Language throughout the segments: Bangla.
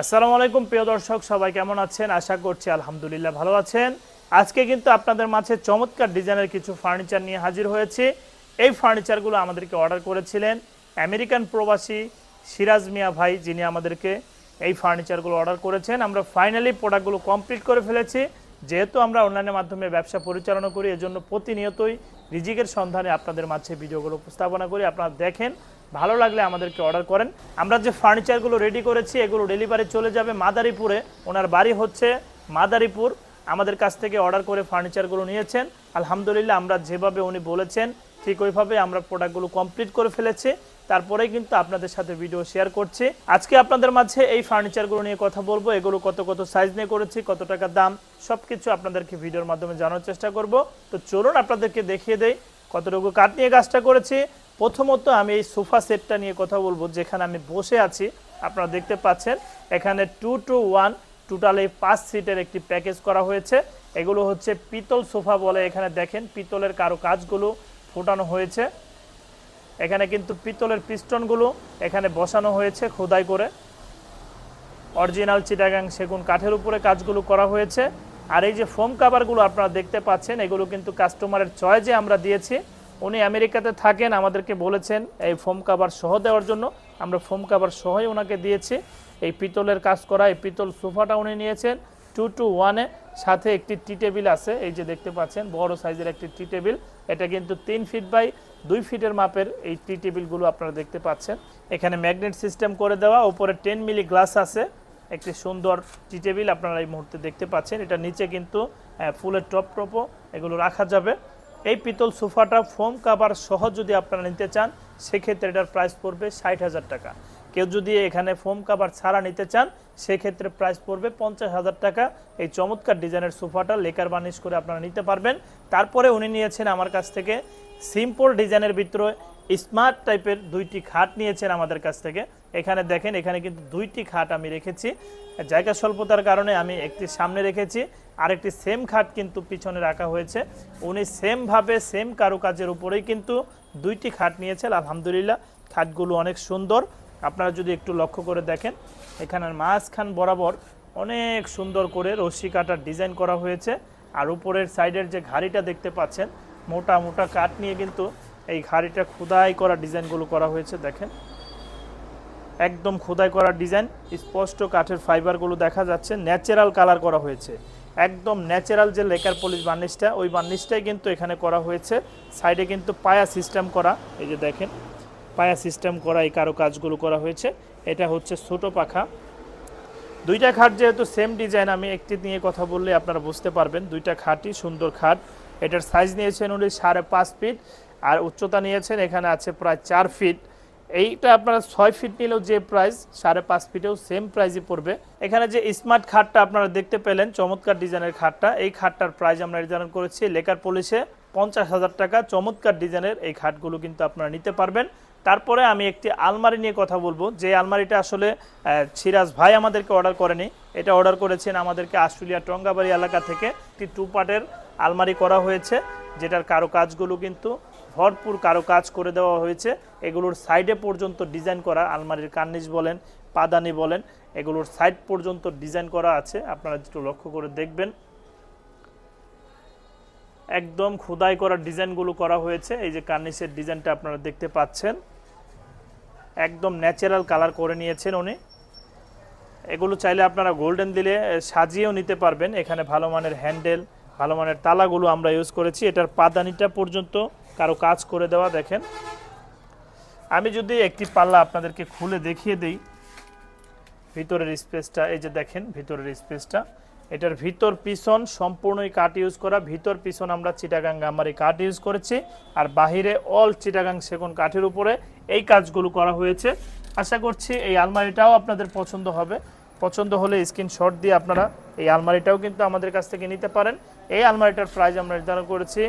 আসসালামু আলাইকুম, প্রিয় দর্শক, সবাই কেমন আছেন? আশা করছি আলহামদুলিল্লাহ ভালো আছেন। আজকে কিন্তু আপনাদের মাঝে চমৎকার ডিজাইনের কিছু ফার্নিচার নিয়ে হাজির হয়েছে। এই ফার্নিচারগুলো আমাদেরকে অর্ডার করেছিলেন আমেরিকান প্রবাসী সিরাজ মিয়া ভাই, যিনি আমাদেরকে এই ফার্নিচারগুলো অর্ডার করেছেন। আমরা ফাইনালি প্রোডাক্টগুলো কমপ্লিট করে ফেলেছি। যেহেতু আমরা অনলাইনের মাধ্যমে ব্যবসা পরিচালনা করি, এজন্য প্রতিনিয়তই রিজিকের সন্ধানে আপনাদের মাঝে ভিডিওগুলো উপস্থাপনা করি। আপনারা দেখেন ভালো লাগলে আমাদেরকে অর্ডার করেন। আমরা যে ফার্নিচারগুলো রেডি করেছি, এগুলো ডেলিভারি চলে যাবে মাদারীপুরে। ওনার বাড়ি হচ্ছে মাদারীপুর। আমাদের কাছ থেকে অর্ডার করে ফার্নিচারগুলো নিয়েছেন। আলহামদুলিল্লাহ আমরা যেভাবে উনি বলেছেন, ঠিক ওইভাবে আমরা প্রোডাক্টগুলো কমপ্লিট করে ফেলেছি। তারপরেই কিন্তু আপনাদের সাথে ভিডিও শেয়ার করছি। আজকে আপনাদের মাঝে এই ফার্নিচারগুলো নিয়ে কথা বলব। এগুলো কত কত সাইজ নিয়ে করেছি, কত টাকা দাম সব কিছু আপনাদেরকে ভিডিওর মাধ্যমে জানার চেষ্টা করব। তো চলুন আপনাদেরকে দেখিয়ে দেই কতটুকু কাঠ নিয়ে কাজটা করেছি। প্রথমত আমি এই সোফা সেটটা নিয়ে কথা বলব, যেখানে আমি বসে আছি। আপনারা দেখতে পাচ্ছেন, এখানে টু টু ওয়ান টোটালি পাঁচ সিটের একটি প্যাকেজ করা হয়েছে। এগুলো হচ্ছে পিতল সোফা বলে এখানে দেখেন, পিতলের কারও কাজগুলো ফোটানো হয়েছে। এখানে কিন্তু পিতলের পিস্টনগুলো এখানে বসানো হয়েছে খোদাই করে। অরিজিনাল চিটাগাং সেগুন কাঠের উপরে কাজগুলো করা হয়েছে। আর এই যে ফোম কাভারগুলো আপনারা দেখতে পাচ্ছেন, এগুলো কিন্তু কাস্টমারের চয়েজে আমরা দিয়েছি। উনি আমেরিকাতে থাকেন, আমাদেরকে বলেছেন এই ফোম কাভার সহ দেওয়ার জন্য। আমরা ফোম কাভার সহই ওনাকে দিয়েছি। এই পিতলের কাজ করা, এই পিতল সোফাটা উনি নিয়েছেন। টু টু ওয়ানে সাথে একটি টি টেবিল আছে, এই যে দেখতে পাচ্ছেন, বড় সাইজের একটি টি টেবিল। এটা কিন্তু তিন ফিট বাই দুই ফিটের মাপের এই টি টেবিলগুলো আপনারা দেখতে পাচ্ছেন। এখানে ম্যাগনেট সিস্টেম করে দেওয়া, উপরে টেন মিলি গ্লাস আছে। একটি সুন্দর টি টেবিল আপনারা এই মুহূর্তে দেখতে পাচ্ছেন। এটা নিচে কিন্তু ফুলের টপ টপও এগুলো রাখা যাবে। এই পিতল সোফাটা ফোম কাভার সহ যদি আপনারা নিতে চান, সেক্ষেত্রে এটার প্রাইস পড়বে ষাট হাজার টাকা। কেউ যদি এখানে ফোম কাভার ছাড়া নিতে চান, সেক্ষেত্রে প্রাইস পড়বে পঞ্চাশ হাজার টাকা। এই চমৎকার ডিজাইনের সোফাটা লেকার বার্নিশ করে আপনারা নিতে পারবেন। তারপরে উনি নিয়েছেন আমার কাছ থেকে সিম্পল ডিজাইনের ভিতরে স্মার্ট টাইপের দুইটি খাট নিয়েছেন আমাদের কাছ থেকে। এখানে দেখেন, এখানে কিন্তু দুইটি খাট আমি রেখেছি। জায়গা স্বল্পতার কারণে আমি একটি সামনে রেখেছি, আরেকটি সেম খাট কিন্তু পিছনে রাখা হয়েছে। উনি সেমভাবে সেম কারুকাজের উপরেই কিন্তু দুইটি খাট নিয়েছেন, আলহামদুলিল্লাহ। খাটগুলো অনেক সুন্দর। আপনারা যদি একটু লক্ষ্য করে দেখেন, এখানের মাঝখান বরাবর অনেক সুন্দর করে রশ্মি কাটার ডিজাইন করা হয়েছে। আর উপরের সাইডের যে ঘাড়িটা দেখতে পাচ্ছেন, মোটা মোটা কাঠ নিয়ে কিন্তু এই ঘাড়িটা খোদাই করা ডিজাইনগুলো করা হয়েছে, দেখেন। একদম খোদাই করা ডিজাইন। স্পষ্ট কাঠের ফাইবারগুলো দেখা যাচ্ছে ন্যাচারাল কালার করা হয়েছে। একদম ন্যাচারাল যে লেকার পলিশ বার্নিশটা ওই বার্নিশটাই কিন্তু এখানে করা হয়েছে। সাইডে কিন্তু পায়া সিস্টেম করা, এই যে দেখেন, পায়া সিস্টেম করা এই কারও কাজগুলো করা হয়েছে। এটা হচ্ছে ছোট পাখা। দুইটা খাট যেহেতু সেম ডিজাইন আমি একটি নিয়ে কথা বললে আপনারা বুঝতে পারবেন। দুইটা খাটই সুন্দর খাট। এটার সাইজ নিয়েছেন উনি সাড়ে পাঁচ ফিট আর উচ্চতা নিয়েছেন এখানে আছে প্রায় চার ফিট এইটা আপনারা ছয় ফিট নিলেও যে প্রাইস সাড়ে পাঁচ ফিটেও সেম প্রাইসই পড়বে। এখানে যে স্মার্ট খাটটা আপনারা দেখতে পেলেন, চমৎকার ডিজাইনের খাটটা, এই খাটটার প্রাইস আমরা নির্ধারণ করেছি লেকার পলিশে পঞ্চাশ হাজার টাকা। চমৎকার ডিজাইনের এই খাটগুলো কিন্তু আপনারা নিতে পারবেন। তারপরে আমি একটি আলমারি নিয়ে কথা বলব। যে আলমারিটা আসলে সিরাজ ভাই আমাদেরকে অর্ডার করেনি। এটা অর্ডার করেছেন আমাদেরকে আশুলিয়া টঙ্গাবাড়ি এলাকা থেকে। একটি টু পার্টের আলমারি করা হয়েছে, যেটার কারও কাজগুলো কিন্তু ভরপুর কারও কাজ করে দেওয়া হয়েছে। এগুলোর সাইডে পর্যন্ত ডিজাইন করা, আলমারির কার্নিশ বলেন, পাদানি বলেন, এগুলোর সাইড পর্যন্ত ডিজাইন করা আছে। আপনারা একটু লক্ষ্য করে দেখবেন। একদম খোদাই করা ডিজাইনগুলো করা হয়েছে। এই যে কার্নিশের ডিজাইনটা আপনারা দেখতে পাচ্ছেন। একদম ন্যাচারাল কালার করে নিয়েছেন উনি। এগুলো চাইলে আপনারা গোল্ডেন দিলে সাজিয়েও নিতে পারবেন। এখানে ভালো মানের হ্যান্ডেল, ভালো মানের তালাগুলো আমরা ইউজ করেছি। এটার পাদানিটা পর্যন্ত কারও কাজ করে দেওয়া, দেখেন। আমি যদি একটি পাল্লা আপনাদেরকে খুলে দেখিয়ে দিই, ভিতরের স্পেসটা, এই যে দেখেন, ভিতরের স্পেসটা। এটার ভিতর পিছন সম্পূর্ণই কাঠ ইউজ করা, ভিতর পিছন আমরা চিটাগাং গামারি কাঠ ইউজ করেছি, আর বাহিরে অল চিটাগাং সেগুন কাঠের উপরে এই কাজগুলো করা হয়েছে। আশা করছি এই আলমারিটাও আপনাদের পছন্দ হবে। পছন্দ হলে স্ক্রিনশট দিয়ে আপনারা এই আলমারিটাও কিন্তু আমাদের কাছ থেকে নিতে পারেন। এই আলমারিটার প্রাইস আমরা নির্ধারণ করেছি।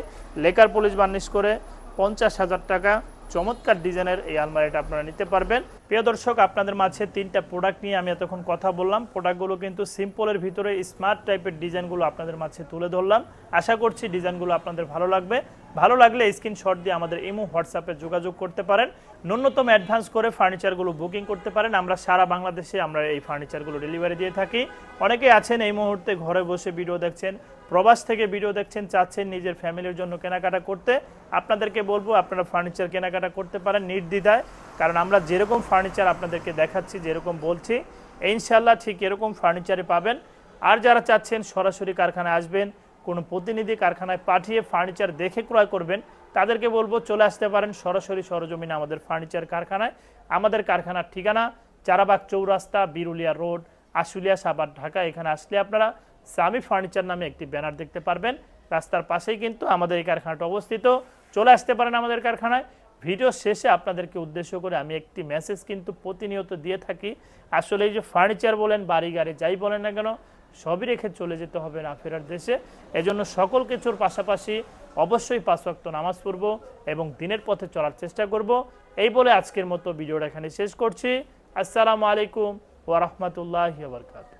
লেকার পলিশ বার্নিশ করে পঞ্চাশ হাজার টাকা। চমৎকার ডিজাইনের এই আলমারিটা আপনারা নিতে পারবেন। প্রিয় দর্শক, আপনাদের মাঝে তিনটা প্রোডাক্ট নিয়ে আমি এতক্ষণ কথা বললাম। প্রোডাক্টগুলো কিন্তু সিম্পলের ভিতরে স্মার্ট টাইপের ডিজাইনগুলো আপনাদের মাঝে তুলে ধরলাম। আশা করছি ডিজাইনগুলো আপনাদের ভালো লাগবে। ভালো লাগলে স্ক্রিনশট দিয়ে আমাদের ইমো হোয়াটসঅ্যাপে যোগাযোগ করতে পারেন। ন্যূনতম অ্যাডভান্স করে ফার্নিচারগুলো বুকিং করতে পারেন। আমরা সারা বাংলাদেশে আমরা এই ফার্নিচারগুলো ডেলিভারি দিয়ে থাকি। অনেকেই আছেন এই মুহূর্তে ঘরে বসে ভিডিও দেখছেন। প্রবাস থেকে ভিডিও দেখছেন, চাচ্ছেন নিজের ফ্যামিলির জন্য কেনাকাটা করতে। আপনাদেরকে বলব, আপনারা ফার্নিচার কেনাকাটা করতে পারেন নির্দ্বিধায়, কারণ আমরা যেরকম ফার্নিচার আপনাদেরকে দেখাচ্ছি, যেরকম বলছি ইনশাল্লাহ ঠিক এরকম ফার্নিচারে পাবেন। আর যারা চাচ্ছেন সরাসরি কারখানায় আসবেন, কোনো প্রতিনিধি কারখানায় পাঠিয়ে ফার্নিচার দেখে ক্রয় করবেন, তাদেরকে বলব চলে আসতে পারেন সরাসরি সরজমিনে আমাদের ফার্নিচার কারখানায়। আমাদের কারখানার ঠিকানা, চারাবাগ চৌরাস্তা, বিরুলিয়া রোড, আশুলিয়া সাবার ঢাকা, এখানে আসলে আপনারা সামি ফার্নিচার নামে একটি ব্যানার দেখতে পারবেন। রাস্তার পাশেই কিন্তু আমাদের এই কারখানাটা অবস্থিত। চলে আসতে পারেন আমাদের কারখানায়। ভিডিও শেষে আপনাদেরকে উদ্দেশ্য করে আমি একটি মেসেজ কিন্তু প্রতিনিয়ত দিয়ে থাকি। আসলে এই যে ফার্নিচার বলেন, বাড়ি, গাড়ি, যাই বলেন না কেন, সবই রেখে চলে যেতে হবে না ফেরার দেশে। এজন্য সকল কিছুর পাশাপাশি অবশ্যই পাঁচ ওয়াক্ত নামাজ পড়ব এবং দিনের পথে চলার চেষ্টা করব। এই বলে আজকের মতো ভিডিওটা এখানে শেষ করছি। আসসালামু আলাইকুম ওয়া রাহমাতুল্লাহি ওয়া বারাকাতুহু।